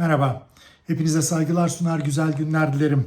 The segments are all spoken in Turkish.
Merhaba. Hepinize saygılar sunar, güzel günler dilerim.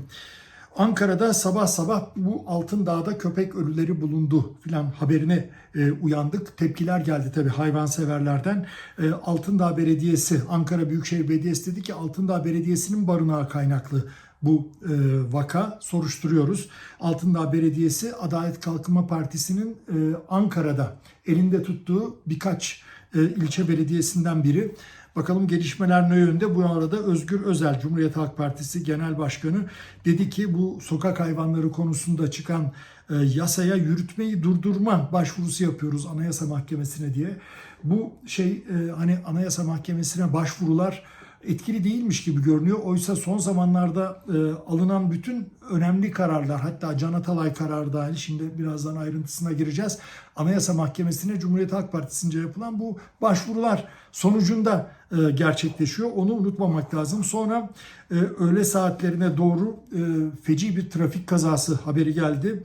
Ankara'da sabah sabah bu Altın Dağ'da köpek ölüleri bulundu filan haberine e, uyandık. Tepkiler geldi tabii hayvanseverlerden. E, Altındağ Belediyesi, Ankara Büyükşehir Belediyesi dedi ki Altındağ Belediyesi'nin barınağı kaynaklı bu e, vaka soruşturuyoruz. Altındağ Belediyesi Adalet Kalkınma Partisi'nin e, Ankara'da elinde tuttuğu birkaç e, ilçe belediyesinden biri. Bakalım gelişmeler ne yönde? Bu arada Özgür Özel, Cumhuriyet Halk Partisi Genel Başkanı dedi ki bu sokak hayvanları konusunda çıkan e, yasaya yürütmeyi durdurma başvurusu yapıyoruz Anayasa Mahkemesi'ne diye. Bu şey e, hani Anayasa Mahkemesi'ne başvurular etkili değilmiş gibi görünüyor. Oysa son zamanlarda e, alınan bütün önemli kararlar hatta Can Atalay kararı dahil şimdi birazdan ayrıntısına gireceğiz. Anayasa Mahkemesi'ne Cumhuriyet Halk Partisi'nce yapılan bu başvurular sonucunda e, gerçekleşiyor. Onu unutmamak lazım. Sonra e, öğle saatlerine doğru e, feci bir trafik kazası haberi geldi.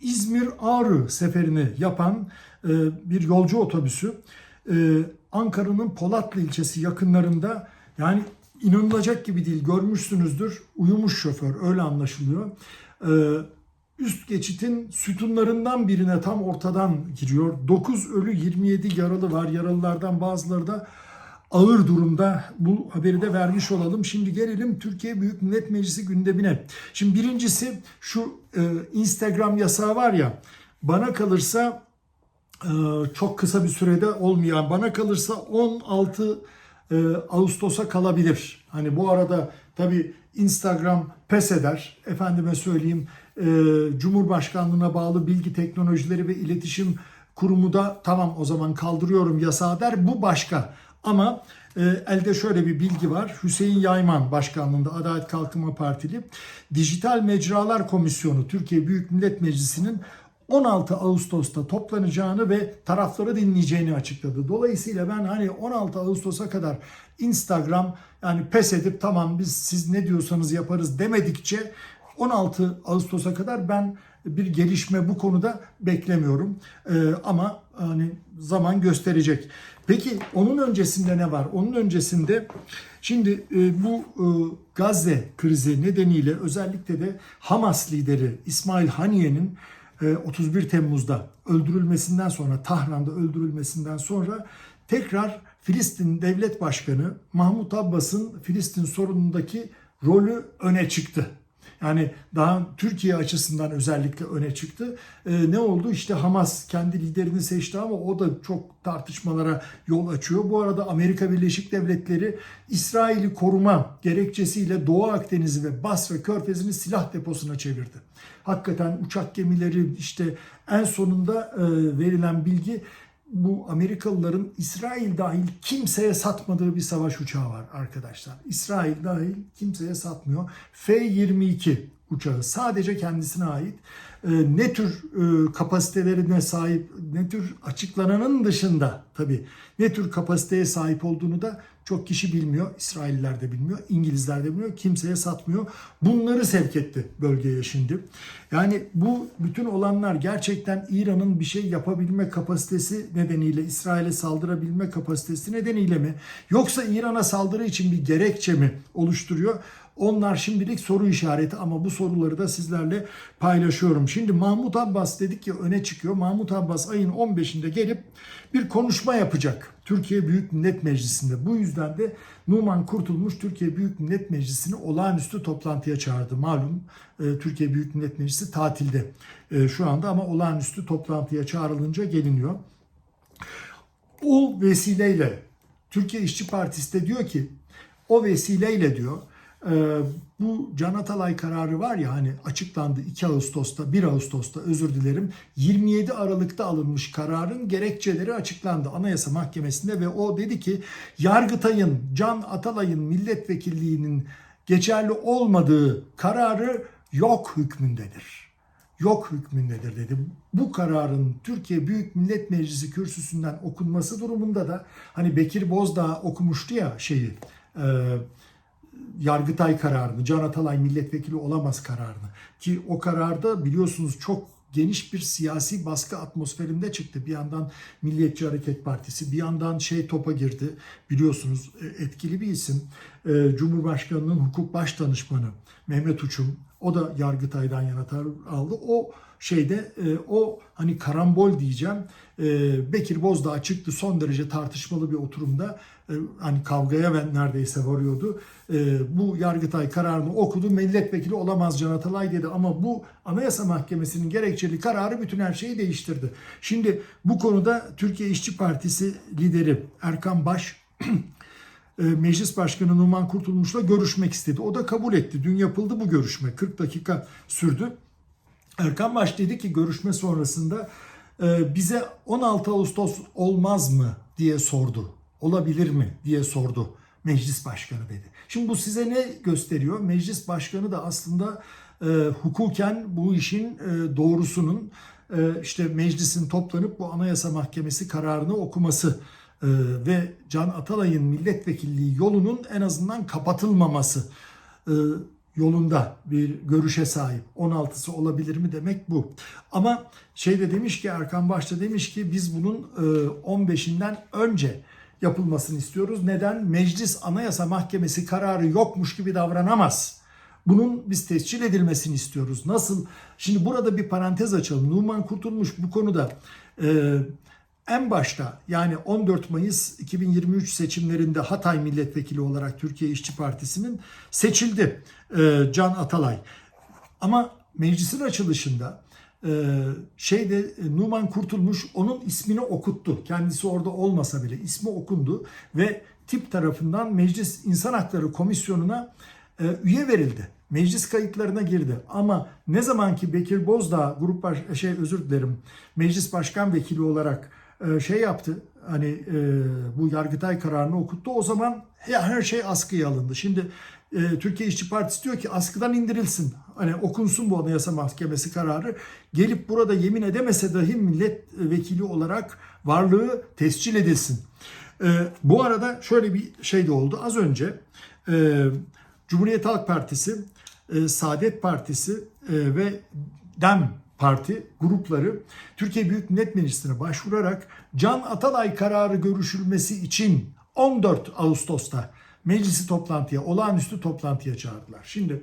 İzmir Ağrı seferini yapan e, bir yolcu otobüsü e, Ankara'nın Polatlı ilçesi yakınlarında yani inanılacak gibi değil görmüşsünüzdür uyumuş şoför öyle anlaşılıyor. Ee, üst geçitin sütunlarından birine tam ortadan giriyor. 9 ölü 27 yaralı var. Yaralılardan bazıları da ağır durumda. Bu haberi de vermiş olalım. Şimdi gelelim Türkiye Büyük Millet Meclisi gündemine. Şimdi birincisi şu e, Instagram yasağı var ya bana kalırsa e, çok kısa bir sürede olmayan bana kalırsa 16 e, Ağustos'a kalabilir. Hani bu arada tabi Instagram pes eder. Efendime söyleyeyim e, Cumhurbaşkanlığına bağlı Bilgi Teknolojileri ve İletişim Kurumu da tamam o zaman kaldırıyorum yasağı der. Bu başka. Ama e, elde şöyle bir bilgi var. Hüseyin Yayman başkanlığında Adalet Kalkınma Partili Dijital Mecralar Komisyonu Türkiye Büyük Millet Meclisi'nin 16 Ağustos'ta toplanacağını ve tarafları dinleyeceğini açıkladı. Dolayısıyla ben hani 16 Ağustos'a kadar Instagram yani pes edip tamam biz siz ne diyorsanız yaparız demedikçe 16 Ağustos'a kadar ben bir gelişme bu konuda beklemiyorum. Ee, ama hani zaman gösterecek. Peki onun öncesinde ne var? Onun öncesinde şimdi e, bu e, Gazze krizi nedeniyle özellikle de Hamas lideri İsmail Haniye'nin 31 e, Temmuz'da öldürülmesinden sonra Tahran'da öldürülmesinden sonra tekrar Filistin Devlet Başkanı Mahmut Abbas'ın Filistin sorunundaki rolü öne çıktı. Yani daha Türkiye açısından özellikle öne çıktı. Ee, ne oldu? İşte Hamas kendi liderini seçti ama o da çok tartışmalara yol açıyor. Bu arada Amerika Birleşik Devletleri İsrail'i koruma gerekçesiyle Doğu Akdeniz'i ve Basra Körfezi'ni silah deposuna çevirdi. Hakikaten uçak gemileri işte en sonunda e, verilen bilgi bu Amerikalıların İsrail dahil kimseye satmadığı bir savaş uçağı var arkadaşlar. İsrail dahil kimseye satmıyor. F-22 uçağı sadece kendisine ait. Ee, ne tür e, kapasitelerine sahip, ne tür açıklananın dışında tabii ne tür kapasiteye sahip olduğunu da çok kişi bilmiyor. İsrailler de bilmiyor, İngilizler de bilmiyor. Kimseye satmıyor. Bunları sevk etti bölgeye şimdi. Yani bu bütün olanlar gerçekten İran'ın bir şey yapabilme kapasitesi nedeniyle, İsrail'e saldırabilme kapasitesi nedeniyle mi? Yoksa İran'a saldırı için bir gerekçe mi oluşturuyor? Onlar şimdilik soru işareti ama bu soruları da sizlerle paylaşıyorum. Şimdi Mahmut Abbas dedik ki öne çıkıyor. Mahmut Abbas ayın 15'inde gelip bir konuşma yapacak. Türkiye Büyük Millet Meclisi'nde. Bu yüzden de Numan Kurtulmuş Türkiye Büyük Millet Meclisi'ni olağanüstü toplantıya çağırdı. Malum e, Türkiye Büyük Millet Meclisi tatilde e, şu anda ama olağanüstü toplantıya çağrılınca geliniyor. O vesileyle Türkiye İşçi Partisi de diyor ki o vesileyle diyor bu Can Atalay kararı var ya hani açıklandı 2 Ağustos'ta 1 Ağustos'ta özür dilerim 27 Aralık'ta alınmış kararın gerekçeleri açıklandı Anayasa Mahkemesi'nde ve o dedi ki Yargıtay'ın Can Atalay'ın milletvekilliğinin geçerli olmadığı kararı yok hükmündedir. Yok hükmündedir dedi. Bu kararın Türkiye Büyük Millet Meclisi kürsüsünden okunması durumunda da hani Bekir Bozdağ okumuştu ya şeyi e, Yargıtay kararını, Can Atalay milletvekili olamaz kararını ki o kararda biliyorsunuz çok geniş bir siyasi baskı atmosferinde çıktı. Bir yandan Milliyetçi Hareket Partisi, bir yandan şey topa girdi. Biliyorsunuz e, etkili bir isim. E, Cumhurbaşkanı'nın hukuk baş danışmanı Mehmet Uçum. O da Yargıtay'dan yana aldı. O şeyde e, o hani karambol diyeceğim. E, Bekir Bozdağ çıktı son derece tartışmalı bir oturumda. E, hani kavgaya ve neredeyse varıyordu. E, bu Yargıtay kararını okudu. Milletvekili olamaz Can Atalay dedi ama bu Anayasa Mahkemesi'nin gerekçeli kararı bütün her şeyi değiştirdi. Şimdi bu konuda Türkiye İşçi Partisi lideri Erkan Baş e, Meclis Başkanı Numan Kurtulmuş'la görüşmek istedi. O da kabul etti. Dün yapıldı bu görüşme. 40 dakika sürdü. Erkan Baş dedi ki görüşme sonrasında e, bize 16 Ağustos olmaz mı diye sordu. Olabilir mi diye sordu meclis başkanı dedi. Şimdi bu size ne gösteriyor? Meclis başkanı da aslında e, hukuken bu işin e, doğrusunun e, işte meclisin toplanıp bu Anayasa Mahkemesi kararını okuması e, ve Can Atalay'ın milletvekilliği yolunun en azından kapatılmaması e, yolunda bir görüşe sahip. 16'sı olabilir mi demek bu. Ama şey de demiş ki Erkan Başta demiş ki biz bunun e, 15'inden önce yapılmasını istiyoruz. Neden? Meclis Anayasa Mahkemesi kararı yokmuş gibi davranamaz. Bunun biz tescil edilmesini istiyoruz. Nasıl? Şimdi burada bir parantez açalım. Numan Kurtulmuş bu konuda e, en başta yani 14 Mayıs 2023 seçimlerinde Hatay milletvekili olarak Türkiye İşçi Partisi'nin seçildi e, Can Atalay. Ama meclisin açılışında e, şeyde e, Numan Kurtulmuş onun ismini okuttu. Kendisi orada olmasa bile ismi okundu ve tip tarafından Meclis İnsan Hakları Komisyonu'na üye verildi. Meclis kayıtlarına girdi. Ama ne zaman ki Bekir Bozdağ grup baş, şey özür dilerim meclis başkan vekili olarak şey yaptı. Hani e, bu Yargıtay kararını okuttu. O zaman her şey askıya alındı. Şimdi e, Türkiye İşçi Partisi diyor ki askıdan indirilsin. Hani okunsun bu Anayasa Mahkemesi kararı. Gelip burada yemin edemese dahi milletvekili olarak varlığı tescil edilsin. E, bu arada şöyle bir şey de oldu. Az önce e, Cumhuriyet Halk Partisi, e, Saadet Partisi e, ve DEM Parti grupları Türkiye Büyük Millet Meclisi'ne başvurarak Can Atalay kararı görüşülmesi için 14 Ağustos'ta meclisi toplantıya, olağanüstü toplantıya çağırdılar. Şimdi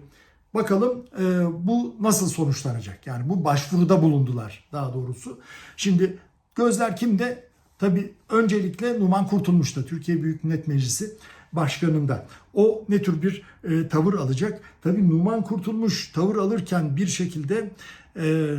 bakalım e, bu nasıl sonuçlanacak? Yani bu başvuruda bulundular daha doğrusu. Şimdi gözler kimde? Tabii öncelikle Numan Kurtulmuş'ta Türkiye Büyük Millet Meclisi başkanında. O ne tür bir e, tavır alacak? Tabii Numan Kurtulmuş tavır alırken bir şekilde e,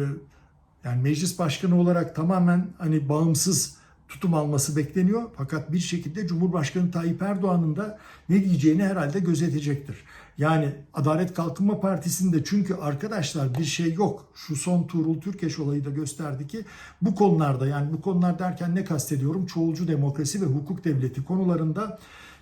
yani meclis başkanı olarak tamamen hani bağımsız tutum alması bekleniyor. Fakat bir şekilde Cumhurbaşkanı Tayyip Erdoğan'ın da ne diyeceğini herhalde gözetecektir. Yani Adalet Kalkınma Partisi'nde çünkü arkadaşlar bir şey yok. Şu son Tuğrul Türkeş olayı da gösterdi ki bu konularda yani bu konular derken ne kastediyorum? Çoğulcu demokrasi ve hukuk devleti konularında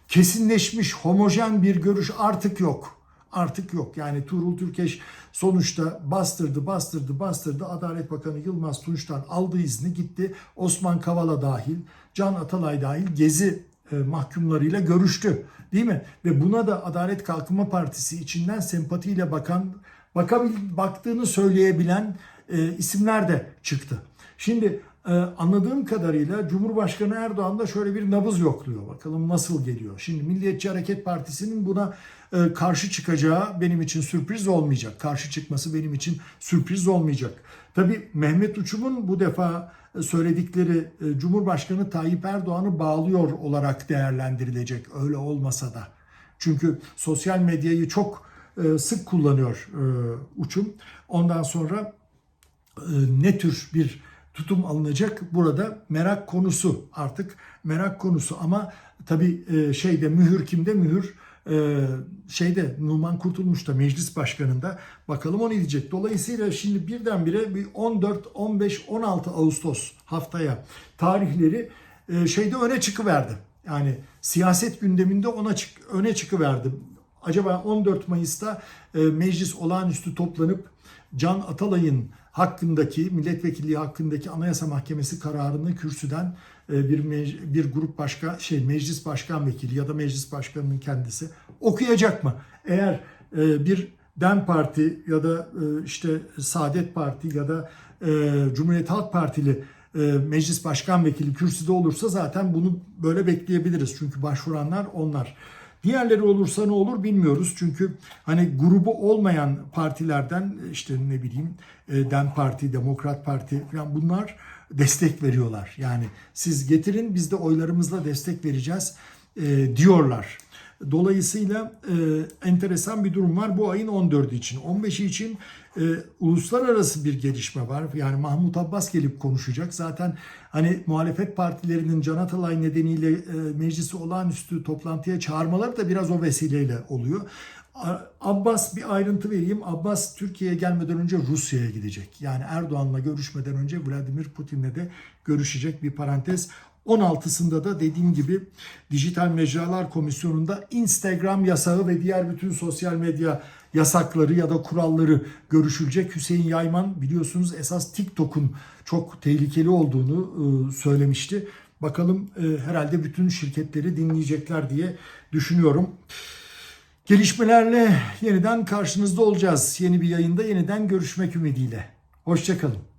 kesinleşmiş homojen bir görüş artık yok. Artık yok. Yani Tuğrul Türkeş sonuçta bastırdı, bastırdı, bastırdı. Adalet Bakanı Yılmaz Tunç'tan aldı izni gitti. Osman Kavala dahil, Can Atalay dahil gezi e, mahkumlarıyla görüştü. Değil mi? Ve buna da Adalet Kalkınma Partisi içinden sempatiyle bakan, bakabil, baktığını söyleyebilen e, isimler de çıktı. Şimdi ee, anladığım kadarıyla Cumhurbaşkanı Erdoğan da şöyle bir nabız yokluyor. Bakalım nasıl geliyor. Şimdi Milliyetçi Hareket Partisi'nin buna e, karşı çıkacağı benim için sürpriz olmayacak. Karşı çıkması benim için sürpriz olmayacak. Tabii Mehmet Uçum'un bu defa e, söyledikleri e, Cumhurbaşkanı Tayyip Erdoğan'ı bağlıyor olarak değerlendirilecek. Öyle olmasa da. Çünkü sosyal medyayı çok sık kullanıyor Uçum. Ondan sonra ne tür bir tutum alınacak burada merak konusu artık merak konusu ama tabi e, şeyde mühür kimde mühür e, şeyde Numan Kurtulmuş da meclis başkanında bakalım o ne diyecek. Dolayısıyla şimdi birdenbire bir 14, 15, 16 Ağustos haftaya tarihleri e, şeyde öne çıkıverdi. Yani siyaset gündeminde ona çık, öne çıkıverdi. Acaba 14 Mayıs'ta meclis olağanüstü toplanıp Can Atalay'ın hakkındaki milletvekilliği hakkındaki Anayasa Mahkemesi kararını kürsüden e, bir bir grup başka şey meclis başkan vekili ya da meclis başkanının kendisi okuyacak mı? Eğer e, bir DEM Parti ya da e, işte Saadet Parti ya da Cumhuriyet Halk Partili meclis başkan vekili kürsüde olursa zaten bunu böyle bekleyebiliriz. Çünkü başvuranlar onlar. Diğerleri olursa ne olur bilmiyoruz. Çünkü hani grubu olmayan partilerden işte ne bileyim e, DEM Parti, Demokrat Parti falan bunlar destek veriyorlar. Yani siz getirin biz de oylarımızla destek vereceğiz e, diyorlar. Dolayısıyla e, enteresan bir durum var bu ayın 14'ü için. 15'i için e, uluslararası bir gelişme var. Yani Mahmut Abbas gelip konuşacak. Zaten hani muhalefet partilerinin Can Atalay nedeniyle e, meclisi olağanüstü toplantıya çağırmaları da biraz o vesileyle oluyor. Abbas bir ayrıntı vereyim. Abbas Türkiye'ye gelmeden önce Rusya'ya gidecek. Yani Erdoğan'la görüşmeden önce Vladimir Putin'le de görüşecek bir parantez. 16'sında da dediğim gibi Dijital Mecralar Komisyonu'nda Instagram yasağı ve diğer bütün sosyal medya yasakları ya da kuralları görüşülecek. Hüseyin Yayman biliyorsunuz esas TikTok'un çok tehlikeli olduğunu e, söylemişti. Bakalım e, herhalde bütün şirketleri dinleyecekler diye düşünüyorum. Gelişmelerle yeniden karşınızda olacağız. Yeni bir yayında yeniden görüşmek ümidiyle. Hoşçakalın.